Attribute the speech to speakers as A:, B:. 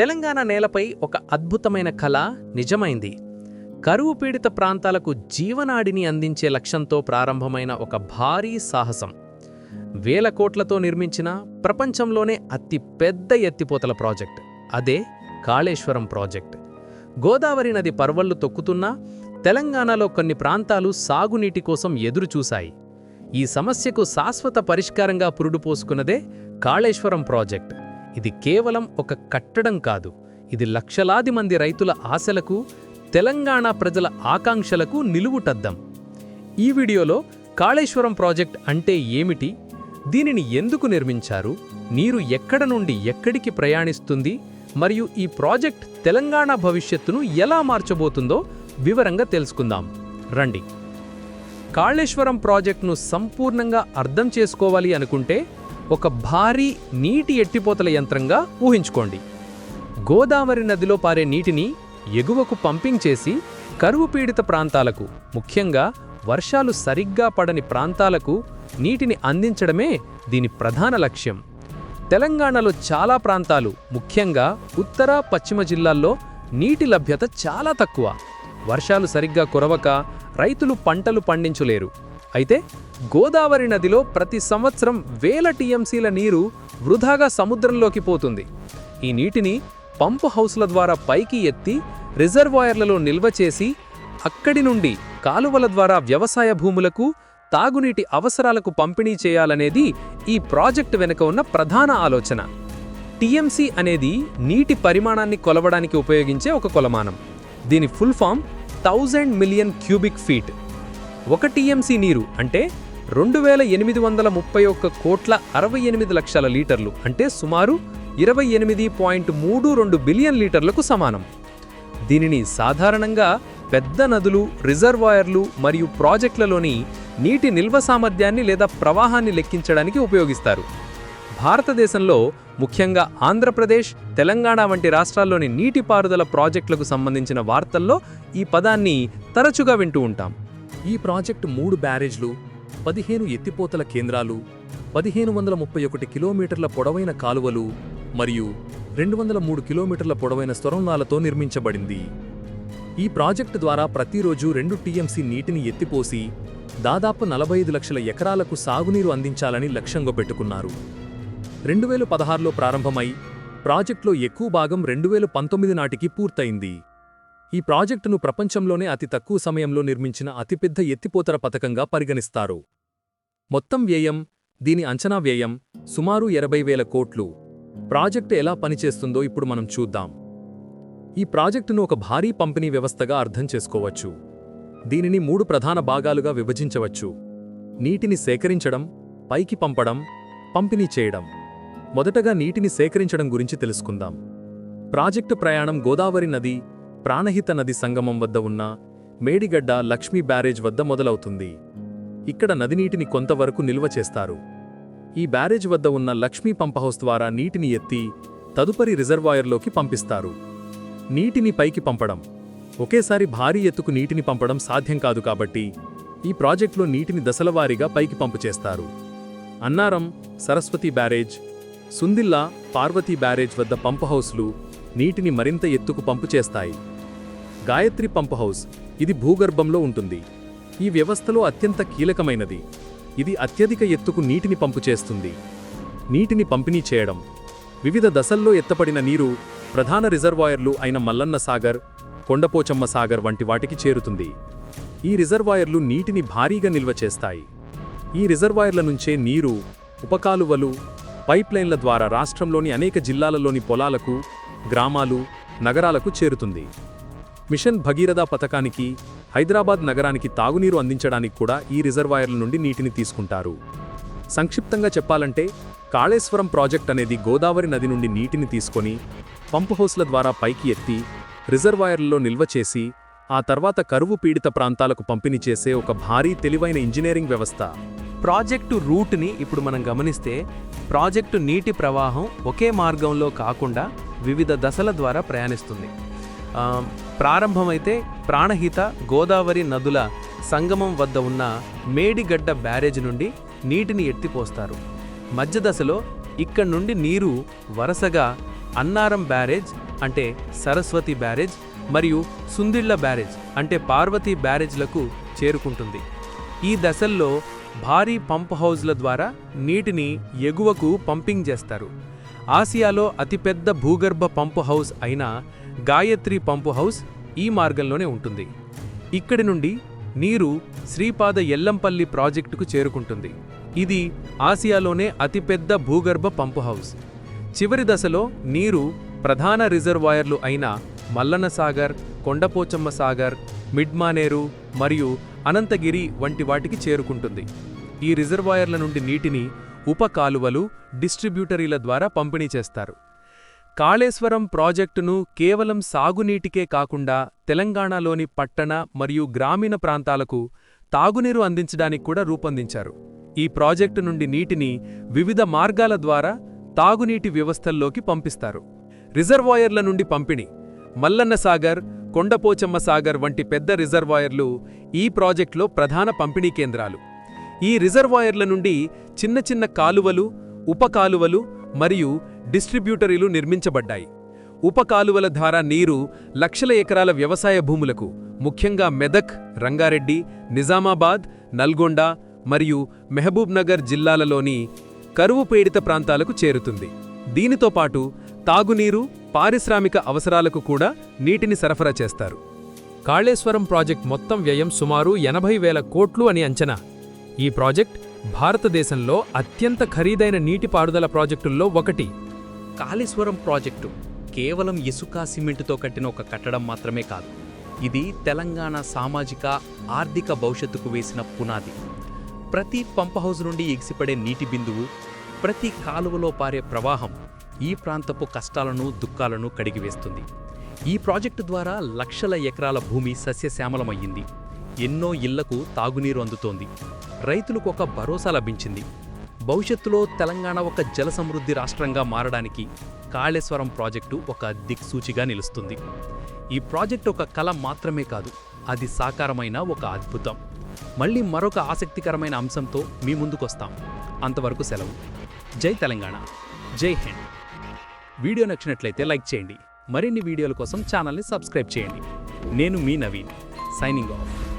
A: తెలంగాణ నేలపై ఒక అద్భుతమైన కళ నిజమైంది. కరువు పీడిత ప్రాంతాలకు జీవనాడిని అందించే లక్ష్యంతో ప్రారంభమైన ఒక భారీ సాహసం. వేల కోట్లతో నిర్మించిన ప్రపంచంలోనే అతి పెద్ద ఎత్తిపోతల ప్రాజెక్ట్. అదే కాళేశ్వరం ప్రాజెక్ట్. గోదావరి నది పర్వళ్ళు తొక్కుతున్నా తెలంగాణలో కొన్ని ప్రాంతాలు సాగునీటి కోసం ఎదురుచూశాయి. ఈ సమస్యకు శాశ్వత పరిష్కారంగా పురుడుపోసుకున్నదే కాళేశ్వరం ప్రాజెక్ట్. ఇది కేవలం ఒక కట్టడం కాదు. ఇది లక్షలాది మంది రైతుల ఆశలకు తెలంగాణ ప్రజల ఆకాంక్షలకు నిలువుటద్దం. ఈ వీడియోలో కాళేశ్వరం ప్రాజెక్ట్ అంటే ఏమిటి? దీనిని ఎందుకు నిర్మించారు? నీరు ఎక్కడ నుండి ఎక్కడికి ప్రయాణిస్తుంది? మరియు ఈ ప్రాజెక్ట్ తెలంగాణ భవిష్యత్తును ఎలా మార్చబోతుందో వివరంగా తెలుసుకుందాం. రండి. కాళేశ్వరం ప్రాజెక్టును సంపూర్ణంగా అర్థం చేసుకోవాలి అనుకుంటే ఒక భారీ నీటి ఎట్టిపోతల యంత్రంగా ఊహించుకోండి. గోదావరి నదిలో పారే నీటిని ఎగువకు పంపింగ్ చేసి కరువు పీడిత ప్రాంతాలకు ముఖ్యంగా వర్షాలు సరిగ్గా పడని ప్రాంతాలకు నీటిని అందించడమే దీని ప్రధాన లక్ష్యం. తెలంగాణలో చాలా ప్రాంతాలు ముఖ్యంగా ఉత్తర పశ్చిమ జిల్లాల్లో నీటి లభ్యత చాలా తక్కువ. వర్షాలు సరిగ్గా కురవక రైతులు పంటలు పండించలేరు. అయితే గోదావరి నదిలో ప్రతి సంవత్సరం వేల టీఎంసీల నీరు వృధాగా సముద్రంలోకి పోతుంది. ఈ నీటిని పంపు హౌస్ల ద్వారా పైకి ఎత్తి రిజర్వాయర్లలో నిల్వ చేసి అక్కడి నుండి కాలువల ద్వారా వ్యవసాయ భూములకు తాగునీటి అవసరాలకు పంపిణీ చేయాలనేది ఈ ప్రాజెక్టు వెనుక ఉన్న ప్రధాన ఆలోచన. టీఎంసీ అనేది నీటి పరిమాణాన్ని కొలవడానికి ఉపయోగించే ఒక కొలమానం. దీని full form thousand million cubic feet. ఒక టీఎంసీ నీరు అంటే రెండు వేల ఎనిమిది వందల ముప్పై ఒక్క కోట్ల అరవై ఎనిమిది లక్షల లీటర్లు అంటే సుమారు ఇరవై ఎనిమిది పాయింట్ మూడు రెండు బిలియన్ లీటర్లకు సమానం. దీనిని సాధారణంగా పెద్ద నదులు రిజర్వాయర్లు మరియు ప్రాజెక్టులలోని నీటి నిల్వ సామర్థ్యాన్ని లేదా ప్రవాహాన్ని లెక్కించడానికి ఉపయోగిస్తారు. భారతదేశంలో ముఖ్యంగా ఆంధ్రప్రదేశ్ తెలంగాణ వంటి రాష్ట్రాల్లోని నీటిపారుదల ప్రాజెక్టులకు సంబంధించిన వార్తల్లో ఈ పదాన్ని తరచుగా వింటూ ఉంటాం.
B: ఈ ప్రాజెక్టు మూడు బ్యారేజ్లు పదిహేను ఎత్తిపోతల కేంద్రాలు పదిహేను వందల ముప్పై ఒకటి కిలోమీటర్ల పొడవైన కాలువలు మరియు రెండు వందల మూడు కిలోమీటర్ల పొడవైన సొరంగాలతో నిర్మించబడింది. ఈ ప్రాజెక్టు ద్వారా ప్రతిరోజు రెండు టీఎంసీ నీటిని ఎత్తిపోసి దాదాపు నలభై ఐదు లక్షల ఎకరాలకు సాగునీరు అందించాలని లక్ష్యంగా పెట్టుకున్నారు. రెండు వేల పదహారులో ప్రారంభమై ప్రాజెక్టులో ఎక్కువ భాగం రెండు వేల పంతొమ్మిది నాటికి పూర్తయింది. ఈ ప్రాజెక్టును ప్రపంచంలోనే అతి తక్కువ సమయంలో నిర్మించిన అతిపెద్ద ఎత్తిపోతల పథకంగా పరిగణిస్తారు. మొత్తం వ్యయం దీని అంచనా వ్యయం సుమారు ఎనభై వేల కోట్లు. ప్రాజెక్టు ఎలా పనిచేస్తుందో ఇప్పుడు మనం చూద్దాం. ఈ ప్రాజెక్టును ఒక భారీ పంపిణీ వ్యవస్థగా అర్థం చేసుకోవచ్చు. దీనిని మూడు ప్రధాన భాగాలుగా విభజించవచ్చు. నీటిని సేకరించడం పైకి పంపడం పంపిణీ చేయడం. మొదటగా నీటిని సేకరించడం గురించి తెలుసుకుందాం. ప్రాజెక్టు ప్రయాణం గోదావరి నది ప్రాణహిత నది సంగమం వద్ద ఉన్న మేడిగడ్డ లక్ష్మీ బ్యారేజ్ వద్ద మొదలవుతుంది. ఇక్కడ నది నీటిని కొంతవరకు నిల్వ చేస్తారు. ఈ బ్యారేజ్ వద్ద ఉన్న లక్ష్మీ పంపహౌస్ ద్వారా నీటిని ఎత్తి తదుపరి రిజర్వాయర్లోకి పంపిస్తారు. నీటిని పైకి పంపడం. ఒకేసారి భారీ ఎత్తుకు నీటిని పంపడం సాధ్యం కాదు కాబట్టి ఈ ప్రాజెక్టులో నీటిని దశలవారీగా పైకి పంపు చేస్తారు. అన్నారం సరస్వతి బ్యారేజ్ సుందిల్లా పార్వతీ బ్యారేజ్ వద్ద పంప్ హౌస్లు నీటిని మరింత ఎత్తుకు పంపు చేస్తాయి. గాయత్రి పంప్ హౌస్ ఇది భూగర్భంలో ఉంటుంది. ఈ వ్యవస్థలో అత్యంత కీలకమైనది. ఇది అత్యధిక ఎత్తుకు నీటిని పంపు చేస్తుంది. నీటిని పంపిణీ చేయడం. వివిధ దశల్లో ఎత్తపడిన నీరు ప్రధాన రిజర్వాయర్లు అయిన మల్లన్న సాగర్ కొండపోచమ్మ సాగర్ వంటి వాటికి చేరుతుంది. ఈ రిజర్వాయర్లు నీటిని భారీగా నిల్వ చేస్తాయి. ఈ రిజర్వాయర్ల నుంచే నీరు ఉపకాలువలు పైప్లైన్ల ద్వారా రాష్ట్రంలోని అనేక జిల్లాలలోని పొలాలకు గ్రామాలు నగరాలకు చేరుతుంది. మిషన్ భగీరథ పథకానికి హైదరాబాద్ నగరానికి తాగునీరు అందించడానికి కూడా ఈ రిజర్వాయర్ల నుండి నీటిని తీసుకుంటారు. సంక్షిప్తంగా చెప్పాలంటే కాళేశ్వరం ప్రాజెక్ట్ అనేది గోదావరి నది నుండి నీటిని తీసుకొని పంపు హౌస్ల ద్వారా పైకి ఎత్తి రిజర్వాయర్లలో నిల్వ చేసి ఆ తర్వాత కరువు పీడిత ప్రాంతాలకు పంపిణీ చేసే ఒక భారీ తెలివైన ఇంజనీరింగ్ వ్యవస్థ.
A: ప్రాజెక్టు రూట్ని ఇప్పుడు మనం గమనిస్తే ప్రాజెక్టు నీటి ప్రవాహం ఒకే మార్గంలో కాకుండా వివిధ దశల ద్వారా ప్రయాణిస్తుంది. ప్రారంభమైతే ప్రాణహిత గోదావరి నదుల సంగమం వద్ద ఉన్న మేడిగడ్డ బ్యారేజ్ నుండి నీటిని ఎత్తిపోస్తారు. మధ్య దశలో ఇక్కడి నుండి నీరు వరుసగా అన్నారం బ్యారేజ్ అంటే సరస్వతి బ్యారేజ్ మరియు సుందిళ్ళ బ్యారేజ్ అంటే పార్వతీ బ్యారేజ్లకు చేరుకుంటుంది. ఈ దశల్లో భారీ పంప్ హౌజ్ల ద్వారా నీటిని ఎగువకు పంపింగ్ చేస్తారు. ఆసియాలో అతిపెద్ద భూగర్భ పంపు హౌస్ అయిన గాయత్రి పంపు హౌస్ ఈ మార్గంలోనే ఉంటుంది. ఇక్కడి నుండి నీరు శ్రీపాద ఎల్లంపల్లి ప్రాజెక్టుకు చేరుకుంటుంది. ఇది ఆసియాలోనే అతిపెద్ద భూగర్భ పంపు హౌస్. చివరి దశలో నీరు ప్రధాన రిజర్వాయర్లు అయిన మల్లనసాగర్ కొండపోచమ్మ సాగర్ మిడ్మానేరు మరియు అనంతగిరి వంటి వాటికి చేరుకుంటుంది. ఈ రిజర్వాయర్ల నుండి నీటిని ఉప కాలువలు డిస్ట్రిబ్యూటరీల ద్వారా పంపిణీ చేస్తారు. కాళేశ్వరం ప్రాజెక్టును కేవలం సాగునీటికే కాకుండా తెలంగాణలోని పట్టణ మరియు గ్రామీణ ప్రాంతాలకు తాగునీరు అందించడానికి కూడా రూపొందించారు. ఈ ప్రాజెక్టు నుండి నీటిని వివిధ మార్గాల ద్వారా తాగునీటి వ్యవస్థల్లోకి పంపిస్తారు. రిజర్వాయర్ల నుండి పంపిణీ మల్లన్న సాగర్ కొండపోచమ్మ సాగర్ వంటి పెద్ద రిజర్వాయర్లు ఈ ప్రాజెక్టులో ప్రధాన పంపిణీ కేంద్రాలు. ఈ రిజర్వాయర్ల నుండి చిన్న చిన్న కాలువలు ఉపకాలువలు మరియు డిస్ట్రిబ్యూటరీలు నిర్మించబడ్డాయి. ఉపకాలువల ద్వారా నీరు లక్షల ఎకరాల వ్యవసాయ భూములకు ముఖ్యంగా మెదక్ రంగారెడ్డి నిజామాబాద్ నల్గొండ మరియు మెహబూబ్నగర్ జిల్లాలలోని కరువు పీడిత ప్రాంతాలకు చేరుతుంది. దీనితో పాటు తాగునీరు పారిశ్రామిక అవసరాలకు కూడా నీటిని సరఫరా చేస్తారు. కాళేశ్వరం ప్రాజెక్ట్ మొత్తం వ్యయం సుమారు ఎనభై వేల కోట్లు అని అంచనా. ఈ ప్రాజెక్ట్ భారతదేశంలో అత్యంత ఖరీదైన నీటిపారుదల ప్రాజెక్టుల్లో ఒకటి.
C: కాళేశ్వరం ప్రాజెక్టు కేవలం ఇసుక సిమెంటుతో కట్టిన ఒక కట్టడం మాత్రమే కాదు. ఇది తెలంగాణ సామాజిక ఆర్థిక భవిష్యత్తుకు వేసిన పునాది. ప్రతి పంప్ హౌస్ నుండి ఎగిసిపడే నీటి బిందువు ప్రతి కాలువలో పారే ప్రవాహం ఈ ప్రాంతపు కష్టాలను దుఃఖాలను కడిగివేస్తుంది. ఈ ప్రాజెక్టు ద్వారా లక్షల ఎకరాల భూమి సస్యశ్యామలమయ్యింది. ఎన్నో ఇళ్ళకు తాగునీరు అందుతోంది. రైతులకు ఒక భరోసా లభించింది. భవిష్యత్తులో తెలంగాణ ఒక జల సమృద్ధి రాష్ట్రంగా మారడానికి కాళేశ్వరం ప్రాజెక్టు ఒక దిక్సూచిగా నిలుస్తుంది. ఈ ప్రాజెక్టు ఒక కళ మాత్రమే కాదు అది సాకారమైన ఒక అద్భుతం. మళ్ళీ మరొక ఆసక్తికరమైన అంశంతో మీ ముందుకొస్తాం. అంతవరకు సెలవు. జై తెలంగాణ. జై హింద్. వీడియో నచ్చినట్లయితే లైక్ చేయండి. మరిన్ని వీడియోల కోసం ఛానల్ని సబ్స్క్రైబ్ చేయండి. నేను మీ నవీన్. Signing off.